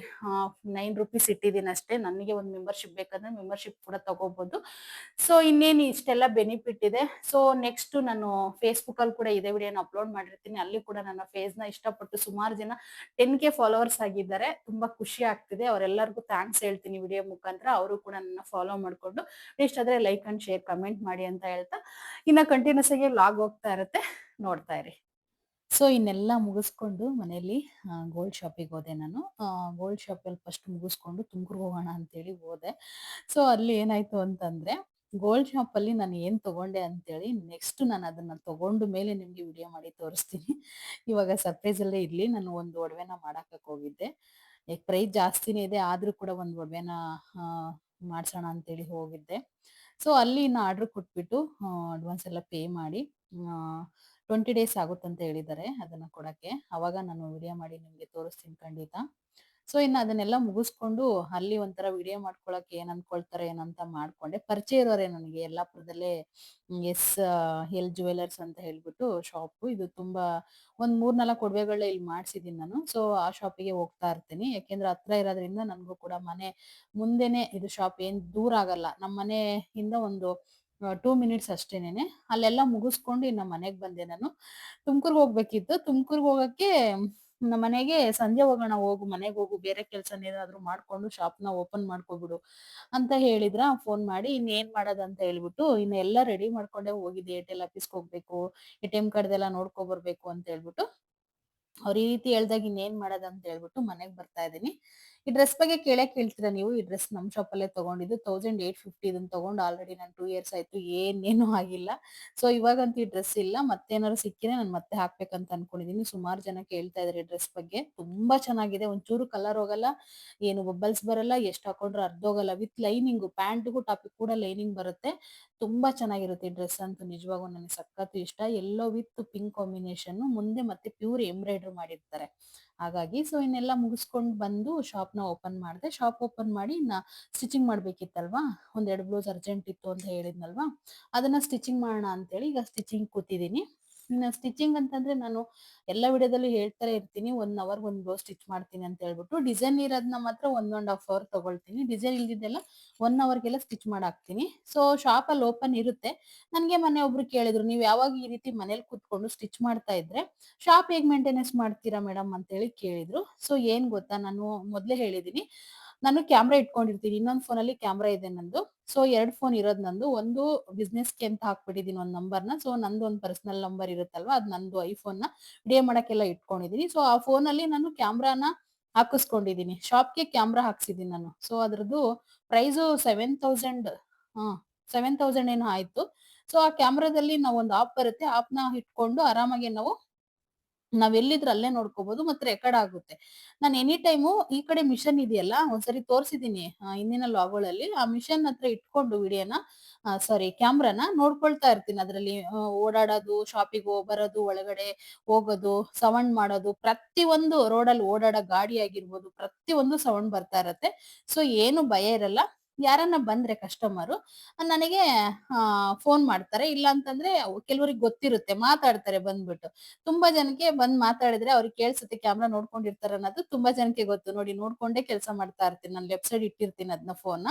ನೈನ್ ರುಪೀಸ್ ಇಟ್ಟಿದ್ದೀನಿ ಅಷ್ಟೇ. ನನಗೆ ಒಂದು ಮೆಂಬರ್ಶಿಪ್ ಬೇಕಂದ್ರೆ ಮೆಂಬರ್ಶಿಪ್ ಕೂಡ ತಗೋಬಹುದು ಸೊ ಇನ್ನೇನು ಇಷ್ಟೆಲ್ಲ ಬೆನಿಫಿಟ್ ಇದೆ. ಸೊ ನೆಕ್ಸ್ಟ್ ನಾನು ಫೇಸ್ಬುಕ್ ಅಲ್ಲಿ ಕೂಡ ಇದೇ. ವಿಡಿಯೋನ ಅಪ್ಲೋಡ್ ಮಾಡಿರ್ತೀನಿ. ಅಲ್ಲಿ ಕೂಡ ನನ್ನ ಫೇಸ್ನ ಇಷ್ಟಪಟ್ಟು ಸುಮಾರು ಜನ ಟೆನ್ ಕೆ ಫಾಲೋವರ್ಸ್ ಆಗಿದ್ದಾರೆ. ತುಂಬಾ ಖುಷಿ ಆಗ್ತಿದೆ. ಅವರೆಲ್ಲರಿಗೂ ಥ್ಯಾಂಕ್ಸ್ ಹೇಳ್ತೀನಿ ವಿಡಿಯೋ ಮುಖಾಂತರ. ಅವರು ಕೂಡ ನನ್ನ ಫಾಲೋ ಮಾಡ್ಕೊಂಡು ಇಷ್ಟ ಆದ್ರೆ ಲೈಕ್ ಅಂಡ್ ಶೇರ್ ಕಮೆಂಟ್ ಮಾಡಿ ಅಂತ ಹೇಳ್ತಾ ಇನ್ನ ಕಂಟಿನ್ಯೂಸ್ ಆಗಿ ಲಾಗ್ ಹೋಗ್ತಾ ಇರುತ್ತೆ. ನೋಡ್ತಾ ಇರಿ. ಸೊ ಇನ್ನೆಲ್ಲ ಮುಗಿಸ್ಕೊಂಡು ಮನೆಯಲ್ಲಿ ಗೋಲ್ಡ್ ಶಾಪಿಗೆ ಹೋದೆ ನಾನು. ಗೋಲ್ಡ್ ಶಾಪಲ್ಲಿ ಫಸ್ಟ್ ಮುಗಿಸ್ಕೊಂಡು ತುಮಕೂರ್ಗೆ ಹೋಗೋಣ ಅಂತೇಳಿ ಹೋದೆ. ಸೊ ಅಲ್ಲಿ ಏನಾಯ್ತು ಅಂತಂದ್ರೆ ಗೋಲ್ಡ್ ಶಾಪ್ ಅಲ್ಲಿ ನಾನು ಏನ್ ತಗೊಂಡೆ ಅಂತೇಳಿ ನೆಕ್ಸ್ಟ್ ನಾನು ಅದನ್ನ ತಗೊಂಡು ಮೇಲೆ ನಿಮ್ಗೆ ವಿಡಿಯೋ ಮಾಡಿ ತೋರಿಸ್ತೀನಿ. ಇವಾಗ ಸರ್ಪ್ರೈಸ್ ಅಲ್ಲೇ ಇರ್ಲಿ, ನಾನು ಒಂದು ಒಡವೆನ ಮಾಡಾಕ ಹೋಗಿದ್ದೆ. ಪ್ರೈಸ್ ಜಾಸ್ತಿನೇ ಇದೆ, ಆದ್ರೂ ಕೂಡ ಒಂದು ಒಡವೆನ ಮಾಡ್ಸೋಣ ಅಂತೇಳಿ ಹೋಗಿದ್ದೆ. ಸೊ ಅಲ್ಲಿ ಇನ್ನು ಆರ್ಡರ್ ಕೊಟ್ಬಿಟ್ಟು ಅಡ್ವಾನ್ಸ್ ಎಲ್ಲ ಪೇ ಮಾಡಿ ಟ್ವೆಂಟಿ ಡೇಸ್ ಆಗುತ್ತಂತ ಹೇಳಿದ್ದಾರೆ ಅದನ್ನ ಕೊಡಕ್ಕೆ. ಅವಾಗ ನಾನು ವಿಡಿಯೋ ಮಾಡಿ ನಿಮಗೆ ತೋರಿಸ್ತೀನಿ ಖಂಡಿತ. ಸೊ, ಇನ್ನು ಅದನ್ನೆಲ್ಲ ಮುಗಿಸ್ಕೊಂಡು ಅಲ್ಲಿ ಒಂಥರ ವಿಡಿಯೋ ಮಾಡ್ಕೊಳಕ್ಕೆ ಏನ್ ಅನ್ಕೊಳ್ತಾರೆ ಏನಂತ ಮಾಡ್ಕೊಂಡೆ. ಪರಿಚಯ ಇರೋರೆ ನನಗೆ ಯಲ್ಲಾಪುರದಲ್ಲೇ ಎಸ್ ಎಲ್ ಜುವೆಲರ್ಸ್ ಅಂತ ಹೇಳ್ಬಿಟ್ಟು ಶಾಪ್. ಇದು ತುಂಬಾ ಒಂದ್ ಮೂರ್ ನಾಲ್ಕು ಒಡವೆಗಳನ್ನ ಇಲ್ಲಿ ಮಾಡ್ಸಿದೀನಿ ನಾನು. ಸೊ, ಆ ಶಾಪಿಗೆ ಹೋಗ್ತಾ ಇರ್ತೀನಿ. ಯಾಕೆಂದ್ರೆ ಹತ್ರ ಇರೋದ್ರಿಂದ ನನಗೂ ಕೂಡ ಮನೆ ಮುಂದೆನೆ ಇದು ಶಾಪ್ ಏನ್ ದೂರ ಆಗಲ್ಲ. ನಮ್ಮ ಮನೆಯಿಂದ ಒಂದು ಟೂ ಮಿನಿಟ್ಸ್ ಅಷ್ಟೇನೆ ಅಲ್ಲೆಲ್ಲ ಮುಗಿಸ್ಕೊಂಡು ಇನ್ನು ಮನೆಗೆ ಬಂದೆ ನಾನು. ತುಮಕೂರ್ಗೆ ಹೋಗ್ಬೇಕಿತ್ತು. ತುಮಕೂರ್ಗೆ ಹೋಗಕ್ಕೆ ಮನೆಗೆ ಸಂಜೆ ಹೋಗೋಣ ಹೋಗು, ಮನೆಗೆ ಹೋಗು, ಬೇರೆ ಕೆಲಸ ಏನಾದ್ರು ಮಾಡ್ಕೊಂಡು ಶಾಪ್ನ ಓಪನ್ ಮಾಡ್ಕೊಬಿಡು ಅಂತ ಹೇಳಿದ್ರ ಫೋನ್ ಮಾಡಿ ಇನ್ನೇನ್ ಮಾಡೋದಂತ ಹೇಳ್ಬಿಟ್ಟು ಇನ್ನು ಎಲ್ಲ ರೆಡಿ ಮಾಡ್ಕೊಂಡೆ ಹೋಗಿದ್ದೆ. ಏರ್ಟೆಲ್ ಆಫೀಸ್ಗೆ ಹೋಗ್ಬೇಕು, ಎ ಟಿ ಎಂ ಕಾರ್ಡ್ದೆಲ್ಲ ನೋಡ್ಕೊ ಬರ್ಬೇಕು ಅಂತ ಹೇಳ್ಬಿಟ್ಟು ಅವ್ರ ಈ ರೀತಿ ಹೇಳ್ದಾಗ ಇನ್ನೇನ್ ಮಾಡೋದಂತ ಅಂತ ಹೇಳ್ಬಿಟ್ಟು ಮನೆಗ್ ಬರ್ತಾ ಇದೀನಿ ಈ ಡ್ರೆಸ್ ಬಗ್ಗೆ ಕೇಳೇ ಕೇಳ್ತೀರಾ ನೀವು? ಈ ಡ್ರೆಸ್ ನಮ್ ಶಾಪ್ ಅಲ್ಲೇ ತಗೊಂಡಿದ್ದು ತೌಸಂಡ್ ಏಟ್ ಫಿಫ್ಟಿ ಇದನ್ನ ತಗೊಂಡು ಆಲ್ರೆಡಿ ನಾನು ಟೂ ಇಯರ್ಸ್ ಆಯ್ತು, ಏನೇನು ಆಗಿಲ್ಲ. ಸೊ ಇವಾಗಂತೂ ಈ ಡ್ರೆಸ್ ಇಲ್ಲ, ಮತ್ತೇನಾದ್ರು ಸಿಕ್ಕಿದ್ರೆ ನಾನು ಮತ್ತೆ ಹಾಕ್ಬೇಕಂತ ಅನ್ಕೊಂಡಿದೀನಿ. ಸುಮಾರು ಜನ ಕೇಳ್ತಾ ಇದಾರೆ ಡ್ರೆಸ್ ಬಗ್ಗೆ. ತುಂಬಾ ಚೆನ್ನಾಗಿದೆ, ಒಂಚೂರು ಕಲರ್ ಹೋಗಲ್ಲ, ಏನು ಬಬ್ಬಲ್ಸ್ ಬರಲ್ಲ, ಎಷ್ಟು ಹಾಕೊಂಡ್ರೆ ಅರ್ಧ ಹೋಗಲ್ಲ. ವಿತ್ ಲೈನಿಂಗು ಪ್ಯಾಂಟ್ಗೂ ಟಾಪಿಕ್ ಕೂಡ ಲೈನಿಂಗ್ ಬರುತ್ತೆ. ತುಂಬಾ ಚೆನ್ನಾಗಿರುತ್ತೆ ಈ ಡ್ರೆಸ್ ಅಂತೂ ನಿಜವಾಗೂ ನನಗೆ ಸಖತ್ ಇಷ್ಟ. ಎಲ್ಲೋ ವಿತ್ ಪಿಂಕ್ ಕಾಂಬಿನೇಷನ್ ಮುಂದೆ ಮತ್ತೆ ಪ್ಯೂರ್ ಎಂಬ್ರಾಯ್ಡ್ರಿ ಮಾಡಿರ್ತಾರೆ. ಹಾಗಾಗಿ ಸೊ ಇನ್ನೆಲ್ಲ ಮುಗಿಸ್ಕೊಂಡು ಬಂದು ಶಾಪ್ನ ಓಪನ್ ಮಾಡಿದೆ. ಶಾಪ್ ಓಪನ್ ಮಾಡಿ ಇನ್ನು ಸ್ಟಿಚಿಂಗ್ ಮಾಡಬೇಕಿತ್ತಲ್ವಾ? ಒಂದೆರಡು ಬ್ಲೌಸ್ ಅರ್ಜೆಂಟ್ ಇತ್ತು ಅಂತ ಹೇಳಿದ್ನಲ್ವಾ? ಅದನ್ನ ಸ್ಟಿಚಿಂಗ್ ಮಾಡೋಣ ಅಂತೇಳಿ ಈಗ ಸ್ಟಿಚಿಂಗ್ ಕೂತಿದ್ದೀನಿ. ಇನ್ನು ಸ್ಟಿಚಿಂಗ್ ಅಂತಂದ್ರೆ ನಾನು ಎಲ್ಲ ವಿಡಿಯೋದಲ್ಲೂ ಹೇಳ್ತಾರೆ ಇರ್ತೀನಿ. ಒನ್ ಅವರ್ ಒಂದ್ ಬ್ಲೌಸ್ ಸ್ಟಿಚ್ ಮಾಡ್ತೀನಿ ಅಂತ ಹೇಳ್ಬಿಟ್ಟು ಡಿಸೈನ್ ಇರೋದನ್ನ ಮಾತ್ರ ಒನ್ ಅಂಡ್ ಹಾಫ್ ಅವರ್ ತಗೊಳ್ತೀನಿ. ಡಿಸೈನ್ ಇಲ್ದಿದ್ದೆಲ್ಲ ಒನ್ ಅವರ್ಗೆಲ್ಲ ಸ್ಟಿಚ್ ಮಾಡಾಕ್ತೀನಿ. ಸೊ ಶಾಪ್ ಅಲ್ಲಿ ಓಪನ್ ಇರುತ್ತೆ. ನನಗೆ ಮನೆ ಒಬ್ರು ಕೇಳಿದ್ರು, ನೀವು ಯಾವಾಗ ಈ ರೀತಿ ಮನೇಲಿ ಕೂತ್ಕೊಂಡು ಸ್ಟಿಚ್ ಮಾಡ್ತಾ ಇದ್ರೆ ಶಾಪ್ ಹೇಗ್ ಮೇಂಟೆನೆನ್ಸ್ ಮಾಡ್ತೀರಾ ಮೇಡಮ್ ಅಂತ ಹೇಳಿ ಕೇಳಿದ್ರು. ಸೊ ಏನ್ ಗೊತ್ತಾ? ನಾನು ಮೊದ್ಲೇ ಹೇಳಿದೀನಿ. ನಾನು ಕ್ಯಾಮ್ರಾ ಇಟ್ಕೊಂಡಿರ್ತೀನಿ. ಇನ್ನೊಂದು ಫೋನಲ್ಲಿ ಕ್ಯಾಮ್ರಾ ಇದೆ ನಂದು. ಸೊ ಎರಡ್ ಫೋನ್ ಇರೋದು ನಂದು. ಒಂದು ಬಿಸ್ನೆಸ್ಗೆ ಅಂತ ಹಾಕ್ಬಿಟ್ಟಿದೀನಿ ಒಂದ್ ನಂಬರ್ನ ಸೊ ನಂದು ಒಂದು ಪರ್ಸನಲ್ ನಂಬರ್ ಇರುತ್ತಲ್ವಾ? ಅದು ನಂದು ಐಫೋನ್ನ. ವಿಡಿಯೋ ಮಾಡಕ್ಕೆಲ್ಲ ಇಟ್ಕೊಂಡಿದೀನಿ. ಸೊ ಆ ಫೋನ್ ಅಲ್ಲಿ ನಾನು ಕ್ಯಾಮ್ರಾನ ಹಾಕಿಸ್ಕೊಂಡಿದೀನಿ. ಶಾಪ್ಗೆ ಕ್ಯಾಮ್ರಾ ಹಾಕ್ಸಿದೀನಿ ನಾನು. ಸೊ ಅದ್ರದ್ದು ಪ್ರೈಸು ಸೆವೆನ್ ತೌಸಂಡ್ ಹಾ ಸೆವೆನ್ ತೌಸಂಡ್ ಏನೋ ಆಯ್ತು. ಸೊ ಆ ಕ್ಯಾಮ್ರಾದಲ್ಲಿ ನಾವು ಒಂದು ಆಪ್ ಬರುತ್ತೆ. ಆಪ್ನ ಇಟ್ಕೊಂಡು ಆರಾಮಾಗಿ ನಾವು ನಾವ್ ಎಲ್ಲಿದ್ರೆ ಅಲ್ಲೇ ನೋಡ್ಕೋಬಹುದು ಮತ್ತೆ ರೆಕಾರ್ಡ್ ಆಗುತ್ತೆ. ನಾನು ಎನಿ ಟೈಮು ಈ ಕಡೆ ಮಿಷನ್ ಇದೆಯಲ್ಲ, ಒಂದ್ಸರಿ ತೋರಿಸಿದೀನಿ ಇಂದಿನ ಲಾಗೋಳಲ್ಲಿ ಆ ಮಿಷನ್ ಹತ್ರ ಇಟ್ಕೊಂಡು ವಿಡಿಯೋನ ಸಾರಿ ಕ್ಯಾಮ್ರಾನ ನೋಡ್ಕೊಳ್ತಾ ಇರ್ತೀನಿ. ಅದ್ರಲ್ಲಿ ಓಡಾಡೋದು ಶಾಪಿಗೆ ಬರೋದು, ಒಳಗಡೆ ಹೋಗೋದು ಸೌಂಡ್ ಮಾಡೋದು ಪ್ರತಿ ಒಂದು ರೋಡಲ್ಲಿ ಓಡಾಡೋ ಗಾಡಿ ಆಗಿರ್ಬೋದು ಪ್ರತಿ ಒಂದು ಸೌಂಡ್ ಬರ್ತಾ ಇರತ್ತೆ. ಸೊ ಏನು ಭಯ ಇರಲ್ಲ. ಯಾರನ್ನ ಬಂದ್ರೆ ಕಸ್ಟಮರು ನನಗೆ ಫೋನ್ ಮಾಡ್ತಾರೆ. ಇಲ್ಲ ಅಂತಂದ್ರೆ ಕೆಲವರಿಗೆ ಗೊತ್ತಿರುತ್ತೆ, ಮಾತಾಡ್ತಾರೆ ಬಂದ್ಬಿಟ್ಟು. ತುಂಬಾ ಜನಕ್ಕೆ ಬಂದ್ ಮಾತಾಡಿದ್ರೆ ಅವ್ರಿಗೆ ಕೇಳಿಸುತ್ತೆ, ಕ್ಯಾಮ್ರಾ ನೋಡ್ಕೊಂಡಿರ್ತಾರೆ ಅನ್ನೋದು ತುಂಬಾ ಜನಕ್ಕೆ ಗೊತ್ತು. ನೋಡಿ, ನೋಡ್ಕೊಂಡೇ ಕೆಲಸ ಮಾಡ್ತಾ ಇರ್ತೀನಿ. ನಾನು ಲೆಫ್ಟ್ ಸೈಡ್ ಇಟ್ಟಿರ್ತೀನಿ ಅದನ್ನ ಫೋನ್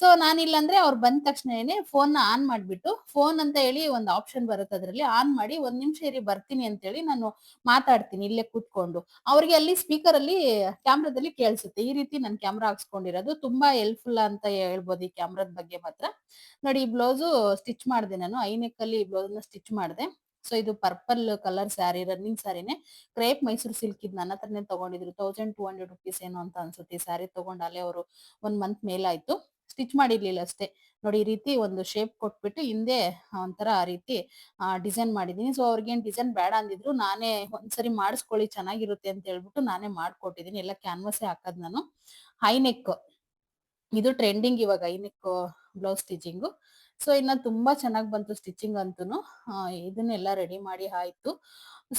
ಸೊ ನಾನಿಲ್ಲ ಅಂದ್ರೆ ಅವ್ರು ಬಂದ ತಕ್ಷಣ ಫೋನ್ನ ಆನ್ ಮಾಡ್ಬಿಟ್ಟು ಫೋನ್ ಅಂತ ಹೇಳಿ ಒಂದು ಆಪ್ಷನ್ ಬರುತ್ತೆ ಅದ್ರಲ್ಲಿ. ಆನ್ ಮಾಡಿ ಒಂದ್ ನಿಮಿಷ ಇರಿ, ಬರ್ತೀನಿ ಅಂತ ಹೇಳಿ ನಾನು ಮಾತಾಡ್ತೀನಿ ಇಲ್ಲೇ ಕೂತ್ಕೊಂಡು. ಅವ್ರಿಗೆ ಅಲ್ಲಿ ಸ್ಪೀಕರ್ ಅಲ್ಲಿ ಕ್ಯಾಮ್ರಾದಲ್ಲಿ ಕೇಳಿಸುತ್ತೆ. ಈ ರೀತಿ ನಾನು ಕ್ಯಾಮ್ರಾ ಹಾಕ್ಸ್ಕೊಂಡಿರೋದು. ತುಂಬಾ ಹೆಲ್ಪ್ಫುಲ್ ಅಂತ ಹೇಳ್ಬೋದು ಈ ಕ್ಯಾಮ್ರಾದ ಬಗ್ಗೆ ಮಾತ್ರ. ನೋಡಿ ಈ ಬ್ಲೌಸು ಸ್ಟಿಚ್ ಮಾಡಿದೆ ನಾನು ಐನೆಕ್ಕಲ್ಲಿ ಈ ಬ್ಲೌಸ್ ಸ್ಟಿಚ್ ಮಾಡಿದೆ. ಸೊ ಇದು ಪರ್ಪಲ್ ಕಲರ್ ಸ್ಯಾರಿ, ರನ್ನಿಂಗ್ ಸ್ಯಾರಿನೇ. ಕ್ರೇಪ್ ಮೈಸೂರು ಸಿಲ್ಕ್ ಇದು ನನ್ನ ಹತ್ರನೇ ತಗೊಂಡಿದ್ರು. ತೌಸಂಡ್ ಟೂ ಹಂಡ್ರೆಡ್ ರುಪೀಸ್ ಏನು ಅಂತ ಅನ್ಸುತ್ತೆ. ಈ ಸ್ಯಾರಿ ತಗೊಂಡು ಅಲ್ಲೇ ಅವರು ಒಂದ್ ಮಂತ್ ಮೇಲಾಯ್ತು ಸ್ಟಿಚ್ ಮಾಡಿರ್ಲಿಲ್ಲ ಅಷ್ಟೇ. ನೋಡಿ ಈ ರೀತಿ ಒಂದು ಶೇಪ್ ಕೊಟ್ಬಿಟ್ಟು ಹಿಂದೆ ಒಂಥರ ಆ ರೀತಿ ಡಿಸೈನ್ ಮಾಡಿದೀನಿ ಸೊ ಅವ್ರಿಗೇನ್ ಡಿಸೈನ್ ಬೇಡ ಅಂದಿದ್ರು, ನಾನೇ ಒಂದ್ಸರಿ ಮಾಡಿಸ್ಕೊಳ್ಳಿ ಚೆನ್ನಾಗಿರುತ್ತೆ ಅಂತ ಹೇಳ್ಬಿಟ್ಟು ನಾನೇ ಮಾಡ್ಕೊಟ್ಟಿದೀನಿ ಎಲ್ಲ ಕ್ಯಾನ್ವಸೇ ಹಾಕದ್ ನಾನು. ಹೈ ನೆಕ್ ಇದು ಟ್ರೆಂಡಿಂಗ್ ಇವಾಗ ಐನಿಕ್ ಬ್ಲೌಸ್ ಸ್ಟಿಚಿಂಗು ಸೊ ಇನ್ನ ತುಂಬಾ ಚೆನ್ನಾಗಿ ಬಂತು ಸ್ಟಿಚಿಂಗ್ ಅಂತೂ ಇದನ್ನೆಲ್ಲ ರೆಡಿ ಮಾಡಿ ಆಯ್ತು.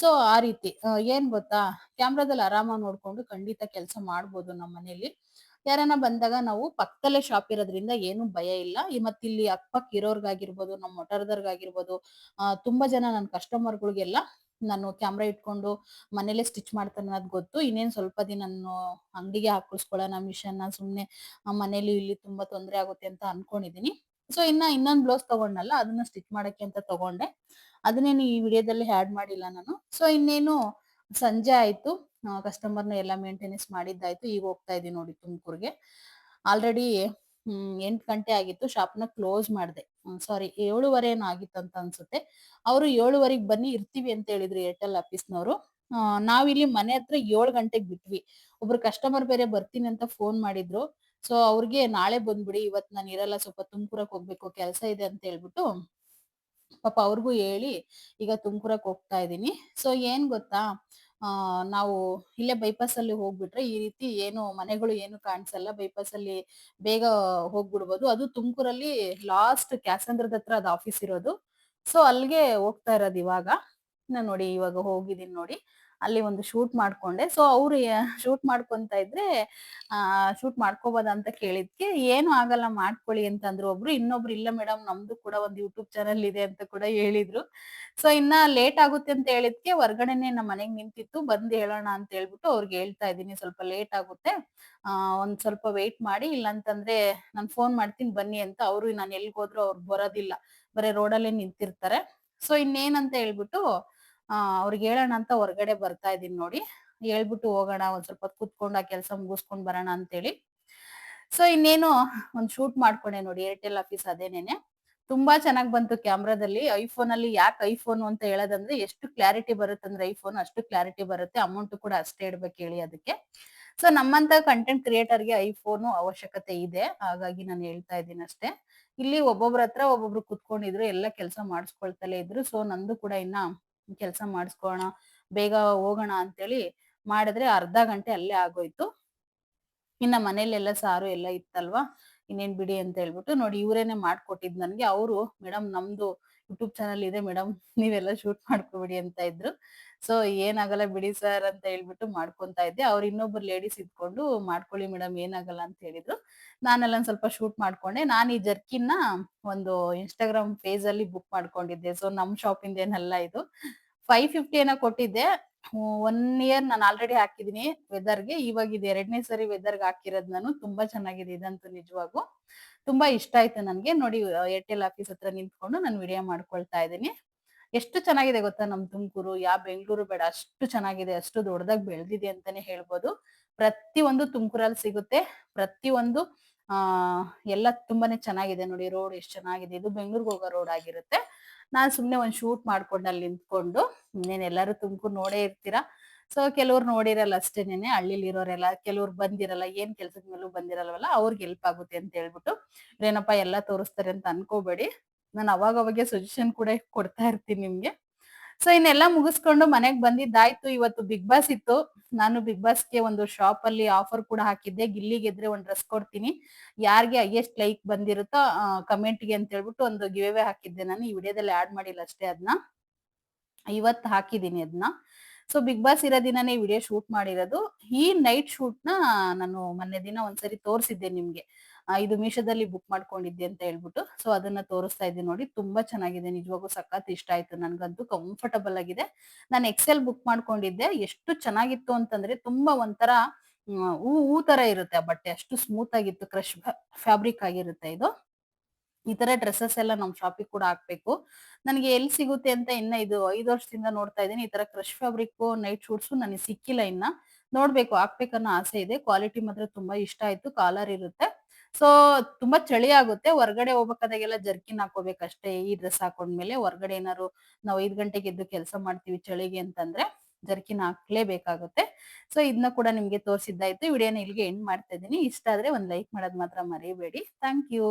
ಸೊ ಆ ರೀತಿ ಏನ್ ಗೊತ್ತಾ? ಕ್ಯಾಮ್ರಾದಲ್ಲಿ ಆರಾಮಾಗಿ ನೋಡ್ಕೊಂಡು ಖಂಡಿತ ಕೆಲಸ ಮಾಡ್ಬೋದು ನಮ್ಮ ಮನೇಲಿ. ಯಾರನ್ನ ಬಂದಾಗ ನಾವು ಪಕ್ಕದಲ್ಲೇ ಶಾಪ್ ಇರೋದ್ರಿಂದ ಏನು ಭಯ ಇಲ್ಲ. ಮತ್ತಿಲ್ಲಿ ಮತ್ತ್ ಇಲ್ಲಿ ಅಕ್ಕಪಕ್ಕ ಇರೋರ್ಗಾಗಿರ್ಬೋದು, ನಮ್ಮ ಮೊಟರ್ದರ್ಗಾಗಿರ್ಬೋದು ತುಂಬಾ ಜನ ನನ್ನ ಕಸ್ಟಮರ್ಗಳಿಗೆಲ್ಲ ನಾನು ಕ್ಯಾಮ್ರಾ ಇಟ್ಕೊಂಡು ಮನೇಲೆ ಸ್ಟಿಚ್ ಮಾಡ್ತಾನೆ ಅನ್ನೋದು ಗೊತ್ತು. ಇನ್ನೇನ್ ಸ್ವಲ್ಪ ದಿನ ನಾನು ಅಂಗಡಿಗೆ ಹಾಕಿಸ್ಕೊಳ್ಳೋಣ ಮಿಷನ್ ಸುಮ್ನೆ ಮನೇಲಿ ಇಲ್ಲಿ ತುಂಬಾ ತೊಂದರೆ ಆಗುತ್ತೆ ಅಂತ ಅನ್ಕೊಂಡಿದೀನಿ. ಸೊ ಇನ್ನ ಇನ್ನೊಂದು ಬ್ಲೌಸ್ ತಗೊಂಡಲ್ಲ, ಅದನ್ನ ಸ್ಟಿಚ್ ಮಾಡಕ್ಕೆ ಅಂತ ತಗೊಂಡೆ. ಅದನ್ನೇನು ಈ ವಿಡಿಯೋದಲ್ಲಿ ಆ್ಯಡ್ ಮಾಡಿಲ್ಲ ನಾನು. ಸೊ ಇನ್ನೇನು ಸಂಜೆ ಆಯ್ತು. ಕಸ್ಟಮರ್ನ ಎಲ್ಲ ಮೇಂಟೆನೆನ್ಸ್ ಮಾಡಿದ್ದಾಯ್ತು. ಈಗ ಹೋಗ್ತಾ ಇದೀನಿ ನೋಡಿ ತುಮಕೂರ್ಗೆ. ಆಲ್ರೆಡಿ ಹ್ಮ್, ಎಂಟ್ ಗಂಟೆ ಆಗಿತ್ತು. ಶಾಪ್ನ ಕ್ಲೋಸ್ ಮಾಡಿದೆ. ಸಾರಿ ಏಳುವರೆ ಏನೋ ಆಗಿತ್ತು ಅಂತ ಅನ್ಸುತ್ತೆ. ಅವರು ಏಳುವರೆಗೆ ಬನ್ನಿ ಇರ್ತೀವಿ ಅಂತ ಹೇಳಿದ್ರು ಏರ್ಟೆಲ್ ಆಫೀಸ್ನವರು. ನಾವಿಲ್ಲಿ ಮನೆ ಹತ್ರ ಏಳು ಗಂಟೆಗೆ ಬಿಟ್ವಿ. ಒಬ್ರು ಕಸ್ಟಮರ್ ಬೇರೆ ಬರ್ತೀನಿ ಅಂತ ಫೋನ್ ಮಾಡಿದ್ರು. ಸೊ, ಅವ್ರಿಗೆ ನಾಳೆ ಬಂದ್ಬಿಡಿ, ಇವತ್ ನಾನು ಇರಲ್ಲ, ಸ್ವಲ್ಪ ತುಮಕೂರಕ್ ಹೋಗ್ಬೇಕು, ಕೆಲಸ ಇದೆ ಅಂತ ಹೇಳ್ಬಿಟ್ಟು ಪಾಪ ಅವ್ರಿಗೂ ಹೇಳಿ, ಈಗ ತುಮಕೂರಕ್ ಹೋಗ್ತಾ ಇದೀನಿ ಸೊ, ಏನ್ ಗೊತ್ತಾ? ನಾವು ಇಲ್ಲೇ ಬೈಪಾಸ್ ಅಲ್ಲಿ ಹೋಗ್ಬಿಟ್ರೆ ಈ ರೀತಿ ಏನು ಮನೆಗಳು ಏನು ಕಾಣಿಸಲ್ಲ ಬೈಪಾಸ್ ಅಲ್ಲಿ ಬೇಗ ಹೋಗ್ಬಿಡ್ಬೋದು. ಅದು ತುಮಕೂರಲ್ಲಿ ಲಾಸ್ಟ್ ಕ್ಯಾಸಂದ್ರದ ಹತ್ರ ಅದು ಆಫೀಸ್ ಇರೋದು. ಸೊ ಅಲ್ಲಿಗೆ ಹೋಗ್ತಾ ಇರೋದು ಇವಾಗ. ನಾನು ನೋಡಿ ಇವಾಗ ಹೋಗಿದ್ದೀನಿ ನೋಡಿ. ಅಲ್ಲಿ ಒಂದು ಶೂಟ್ ಮಾಡ್ಕೊಂಡೆ. ಸೊ ಅವ್ರು ಶೂಟ್ ಮಾಡ್ಕೊಂತ ಇದ್ರೆ ಶೂಟ್ ಮಾಡ್ಕೋಬೋದ ಅಂತ ಕೇಳಿದ್ಕೆ, ಏನು ಆಗಲ್ಲ ಮಾಡ್ಕೊಳ್ಳಿ ಅಂತಂದ್ರು ಒಬ್ರು. ಇನ್ನೊಬ್ರು, ಇಲ್ಲ ಮೇಡಮ್ ನಮ್ದು ಕೂಡ ಒಂದು ಯೂಟ್ಯೂಬ್ ಚಾನಲ್ ಇದೆ ಅಂತ ಕೂಡ ಹೇಳಿದ್ರು. ಸೊ ಇನ್ನ ಲೇಟ್ ಆಗುತ್ತೆ ಅಂತ ಹೇಳಿದ್ಕೆ, ಹೊರ್ಗಡೆನೆ ನಮ್ಮ ಮನೆಗ್ ನಿಂತಿತ್ತು. ಬಂದು ಹೇಳೋಣ ಅಂತ ಹೇಳ್ಬಿಟ್ಟು ಅವ್ರಿಗೆ ಹೇಳ್ತಾ ಇದೀನಿ ಸ್ವಲ್ಪ ಲೇಟ್ ಆಗುತ್ತೆ. ಆ, ಒಂದ್ ಸ್ವಲ್ಪ ವೇಟ್ ಮಾಡಿ. ಇಲ್ಲಾಂತಂದ್ರೆ, ನಾನ್ ಫೋನ್ ಮಾಡ್ತೀನಿ, ಬನ್ನಿ ಅಂತ. ಅವ್ರು, ನಾನು ಎಲ್ಗೋದ್ರು ಅವ್ರು ಬರೋದಿಲ್ಲ. ಬರೀ ರೋಡಲ್ಲೇ ನಿಂತಿರ್ತಾರೆ. ಸೊ ಇನ್ನೇನಂತ ಹೇಳ್ಬಿಟ್ಟು ಆ, ಅವ್ರಿಗೆ ಹೇಳೋಣ ಅಂತ ಹೊರಗಡೆ ಬರ್ತಾ ಇದೀನಿ ನೋಡಿ. ಹೇಳ್ಬಿಟ್ಟು ಹೋಗೋಣ, ಒಂದ್ ಸ್ವಲ್ಪ ಕುತ್ಕೊಂಡು ಆ ಕೆಲಸ ಮುಗಿಸ್ಕೊಂಡ್ ಬರೋಣ ಅಂತೇಳಿ. ಸೊ ಇನ್ನೇನು ಒಂದ್ ಶೂಟ್ ಮಾಡ್ಕೊಂಡೆ ನೋಡಿ ಏರ್ಟೆಲ್ ಆಫೀಸ್ ಅದೇನೇನೆ. ತುಂಬಾ ಚೆನ್ನಾಗ್ ಬಂತು ಕ್ಯಾಮ್ರಾದಲ್ಲಿ. ಐಫೋನ್ ಅಲ್ಲಿ ಯಾಕೆ ಐಫೋನ್ ಅಂತ ಹೇಳೋದಂದ್ರೆ, ಎಷ್ಟು ಕ್ಲಾರಿಟಿ ಬರುತ್ತೆ ಅಂದ್ರೆ ಐಫೋನ್ ಅಷ್ಟು ಕ್ಲಾರಿಟಿ ಬರುತ್ತೆ. ಅಮೌಂಟ್ ಕೂಡ ಅಷ್ಟೇ ಇಡ್ಬೇಕು ಹೇಳಿ ಅದಕ್ಕೆ. ಸೊ ನಮ್ಮಂತ ಕಂಟೆಂಟ್ ಕ್ರಿಯೇಟರ್ಗೆ ಐಫೋನು ಅವಶ್ಯಕತೆ ಇದೆ. ಹಾಗಾಗಿ ನಾನು ಹೇಳ್ತಾ ಇದ್ದೀನಿ ಅಷ್ಟೇ. ಇಲ್ಲಿ ಒಬ್ಬೊಬ್ರ ಹತ್ರ ಒಬ್ಬೊಬ್ರು ಕುತ್ಕೊಂಡಿದ್ರು, ಎಲ್ಲ ಕೆಲಸ ಮಾಡಿಸ್ಕೊಳ್ತಲೇ ಇದ್ರು. ಸೊ ನಂದು ಕೂಡ ಇನ್ನ ಕೆಲಸ ಮಾಡಿಸ್ಕೋಣ ಬೇಗ ಹೋಗೋಣ ಅಂತೇಳಿ ಮಾಡಿದ್ರೆ ಅರ್ಧ ಗಂಟೆ ಅಲ್ಲೇ ಆಗೋಯ್ತು. ಇನ್ನ ಮನೇಲೆಲ್ಲ ಸಾರು ಎಲ್ಲ ಇತ್ತಲ್ವಾ? ಇನ್ನೇನ್ ಬಿಡಿ ಅಂತ ಹೇಳ್ಬಿಟ್ಟು ನೋಡಿ ಇವರೇನೆ ಮಾಡ್ಕೊಟ್ಟಿದ್ ನನ್ಗೆ. ಅವರು, ಮೇಡಮ್, ನಮ್ದು ಯೂಟ್ಯೂಬ್ ಚಾನಲ್ ಇದೆ ಮೇಡಮ್, ನೀವೆಲ್ಲ ಶೂಟ್ ಮಾಡ್ಕೊಬಿಡಿ ಅಂತ ಇದ್ರು. ಸೊ, ಏನಾಗಲ್ಲ ಬಿಡಿ ಸರ್ ಅಂತ ಹೇಳ್ಬಿಟ್ಟು ಮಾಡ್ಕೊಂತ ಇದ್ದೆ. ಅವ್ರು ಇನ್ನೊಬ್ರು ಲೇಡೀಸ್ ಇದ್ಕೊಂಡು ಮಾಡ್ಕೊಳ್ಳಿ ಮೇಡಮ್ ಏನಾಗಲ್ಲ ಅಂತ ಹೇಳಿದ್ರು. ನಾನೆಲ್ಲ ಒಂದ್ ಸ್ವಲ್ಪ ಶೂಟ್ ಮಾಡ್ಕೊಂಡೆ. ನಾನು ಈ ಜರ್ಕಿನ ಒಂದು ಇನ್ಸ್ಟಾಗ್ರಾಮ್ ಪೇಜ್ ಅಲ್ಲಿ ಬುಕ್ ಮಾಡ್ಕೊಂಡಿದ್ದೆ. ಸೊ ನಮ್ ಇಂದ ಏನಲ್ಲ ಇದು. ಫೈವ್ ಫಿಫ್ಟಿ ಏನೋ ಕೊಟ್ಟಿದ್ದೆ. ಒನ್ ಇಯರ್ ನಾನು ಆಲ್ರೆಡಿ ಹಾಕಿದೀನಿ ವೆದರ್ಗೆ ಇವಾಗ ಇದು ಎರಡನೇ ಸರಿ ವೆದರ್ಗೆ ಹಾಕಿರೋದು ನಾನು. ತುಂಬಾ ಚೆನ್ನಾಗಿದೆ ಇದಂತೂ ನಿಜವಾಗೂ. ತುಂಬಾ ಇಷ್ಟ ಆಯ್ತು ನನ್ಗೆ. ನೋಡಿ ಏರ್ಟೆಲ್ ಆಫೀಸ್ ಹತ್ರ ನಿಂತ್ಕೊಂಡು ನಾನು ವಿಡಿಯೋ ಮಾಡ್ಕೊಳ್ತಾ ಇದ್ದೀನಿ. ಎಷ್ಟು ಚೆನ್ನಾಗಿದೆ ಗೊತ್ತಾ ನಮ್ ತುಮಕೂರು? ಯಾ ಬೆಂಗಳೂರು ಬೇಡ, ಅಷ್ಟು ಚೆನ್ನಾಗಿದೆ, ಅಷ್ಟು ದೊಡ್ಡದಾಗಿ ಬೆಳೆದಿದೆ ಅಂತಾನೆ ಹೇಳ್ಬೋದು. ಪ್ರತಿ ಒಂದು ತುಮಕೂರಲ್ಲಿ ಸಿಗುತ್ತೆ. ಪ್ರತಿ ಒಂದು ಆ, ಎಲ್ಲ ತುಂಬಾನೇ ಚೆನ್ನಾಗಿದೆ ನೋಡಿ, ರೋಡ್ ಎಷ್ಟು ಚೆನ್ನಾಗಿದೆ. ಇದು ಬೆಂಗಳೂರಿಗೆ ಹೋಗೋ ರೋಡ್ ಆಗಿರುತ್ತೆ. ನಾನ್ ಸುಮ್ನೆ ಒಂದ್ ಶೂಟ್ ಮಾಡ್ಕೊಂಡು ಅಲ್ಲಿ ನಿಂತ್ಕೊಂಡು, ನೀನ್ ಎಲ್ಲರೂ ತುಮಕೂರು ನೋಡೇ ಇರ್ತೀರಾ? ಸೊ ಕೆಲವ್ರು ನೋಡಿರಲ್ಲ ಅಷ್ಟೇನೆ ಹಳ್ಳಿಲಿ ಇರೋರೆಲ್ಲ, ಕೆಲವ್ರು ಬಂದಿರಲ್ಲ, ಏನ್ ಕೆಲ್ಸದ ಮೇಲೂ ಬಂದಿರಲ್ವಲ್ಲ, ಅವ್ರಿಗೆ ಹೆಲ್ಪ್ ಆಗುತ್ತೆ ಅಂತ ಹೇಳ್ಬಿಟ್ಟು ಏನಪ್ಪಾ ಎಲ್ಲ ತೋರಿಸ್ತಾರೆ ಅಂತ ಅನ್ಕೋಬೇಡಿ. ನಾನು ಅವಾಗ ಅವಾಗ ಸಜೆಷನ್ ಕೂಡ ಕೊಡ್ತಾ ಇರ್ತೀನಿ ನಿಮ್ಗೆ. ಸೊ ಇನ್ನೆಲ್ಲ ಮುಗಿಸ್ಕೊಂಡು ಮನೆಗ್ ಬಂದಿದ್ದಾಯ್ತು. ಇವತ್ತು ಬಿಗ್ ಬಾಸ್ ಇತ್ತು. ನಾನು ಬಿಗ್ ಬಾಸ್ಗೆ ಒಂದು ಶಾಪ್ ಅಲ್ಲಿ ಆಫರ್ ಕೂಡ ಹಾಕಿದ್ದೆ. ಗಿಲ್ಲಿ ಗೆದ್ರೆ ಒಂದ್ ಡ್ರೆಸ್ ಕೊಡ್ತೀನಿ. ಯಾರಿಗೆ ಹೈಯೆಸ್ಟ್ ಲೈಕ್ ಬಂದಿರುತ್ತೋ ಕಮೆಂಟ್ಗೆ ಅಂತ ಹೇಳ್ಬಿಟ್ಟು ಒಂದು ಗಿವೆ ಹಾಕಿದ್ದೆ ನಾನು. ಈ ವಿಡಿಯೋದಲ್ಲಿ ಆಡ್ ಮಾಡಿಲ್ಲ ಅಷ್ಟೇ ಅದನ್ನ ಇವತ್ತು ಹಾಕಿದೀನಿ ಅದನ್ನ ಸೊ ಬಿಗ್ ಬಾಸ್ ಇರೋ ದಿನನೇ ವಿಡಿಯೋ ಶೂಟ್ ಮಾಡಿರೋದು. ಈ ನೈಟ್ ಶೂಟ್ನ ನಾನು ಮೊನ್ನೆ ದಿನ ಒಂದ್ಸರಿ ತೋರಿಸಿದ್ದೆ ನಿಮ್ಗೆ. ಇದು ಮೀಶೋದಲ್ಲಿ ಬುಕ್ ಮಾಡ್ಕೊಂಡಿದ್ದೆ ಅಂತ ಹೇಳ್ಬಿಟ್ಟು. ಸೊ ಅದನ್ನ ತೋರಿಸ್ತಾ ಇದ್ದೀನಿ ನೋಡಿ. ತುಂಬಾ ಚೆನ್ನಾಗಿದೆ. ನಿಜವಾಗೂ ಸಖತ್ ಇಷ್ಟ ಆಯ್ತು. ನನ್ಗಂತೂ ಕಂಫರ್ಟಬಲ್ ಆಗಿದೆ. ನಾನು ಎಕ್ಸೆಲ್ ಬುಕ್ ಮಾಡ್ಕೊಂಡಿದ್ದೆ. ಎಷ್ಟು ಚೆನ್ನಾಗಿತ್ತು ಅಂತಂದ್ರೆ ತುಂಬಾ ಒಂಥರ ಹೂ ಹೂ ತರ ಇರುತ್ತೆ ಆ ಬಟ್ಟೆ. ಅಷ್ಟು ಸ್ಮೂತ್ ಆಗಿತ್ತು. ಕ್ರಶ್ ಫ್ಯಾಬ್ರಿಕ್ ಆಗಿರುತ್ತೆ ಇದು. ಈ ತರ ಡ್ರೆಸ್ಸಸ್ ಎಲ್ಲ ನಮ್ ಶಾಪಿಗೆ ಕೂಡ ಹಾಕ್ಬೇಕು. ನನಗೆ ಎಲ್ಲಿ ಸಿಗುತ್ತೆ ಅಂತ ಇನ್ನ ಇದು ಐದು ವರ್ಷದಿಂದ ನೋಡ್ತಾ ಇದ್ದೀನಿ. ಈ ತರ ಕ್ರಶ್ ಫ್ಯಾಬ್ರಿಕ್ ನೈಟ್ ಶೂಟ್ಸ್ ನನಗೆ ಸಿಕ್ಕಿಲ್ಲ ಇನ್ನ. ನೋಡ್ಬೇಕು. ಹಾಕ್ಬೇಕನ್ನೋ ಆಸೆ ಇದೆ. ಕ್ವಾಲಿಟಿ ಮಾತ್ರ ತುಂಬಾ ಇಷ್ಟ ಆಯ್ತು. ಕಾಲರ್ ಇರುತ್ತೆ. ಸೊ ತುಂಬಾ ಚಳಿ ಆಗುತ್ತೆ. ಹೊರಗಡೆ ಹೋಗ್ಬೇಕಾದಾಗೆಲ್ಲ ಜರ್ಕಿನ್ ಹಾಕೋಬೇಕಷ್ಟೇ ಈ ಡ್ರೆಸ್ ಹಾಕೊಂಡ್ಮೇಲೆ ಹೊರಗಡೆ ಏನಾದ್ರು ನಾವು ಐದ್ ಗಂಟೆಗೆ ಎದ್ದು ಕೆಲಸ ಮಾಡ್ತೀವಿ ಚಳಿಗೆ ಅಂತಂದ್ರೆ ಜರ್ಕಿನ್ ಹಾಕ್ಲೇಬೇಕಾಗುತ್ತೆ. ಸೊ ಇದನ್ನ ಕೂಡ ನಿಮ್ಗೆ ತೋರಿಸಿದ್ದಾಯ್ತು. ವಿಡಿಯೋನ ಇಲ್ಲಿಗೆ ಎಂಡ್ ಮಾಡ್ತಾ ಇದ್ದೀನಿ. ಇಷ್ಟ ಆದ್ರೆ ಒಂದ್ ಲೈಕ್ ಮಾಡೋದ್ ಮಾತ್ರ ಮರಿಬೇಡಿ. Thank you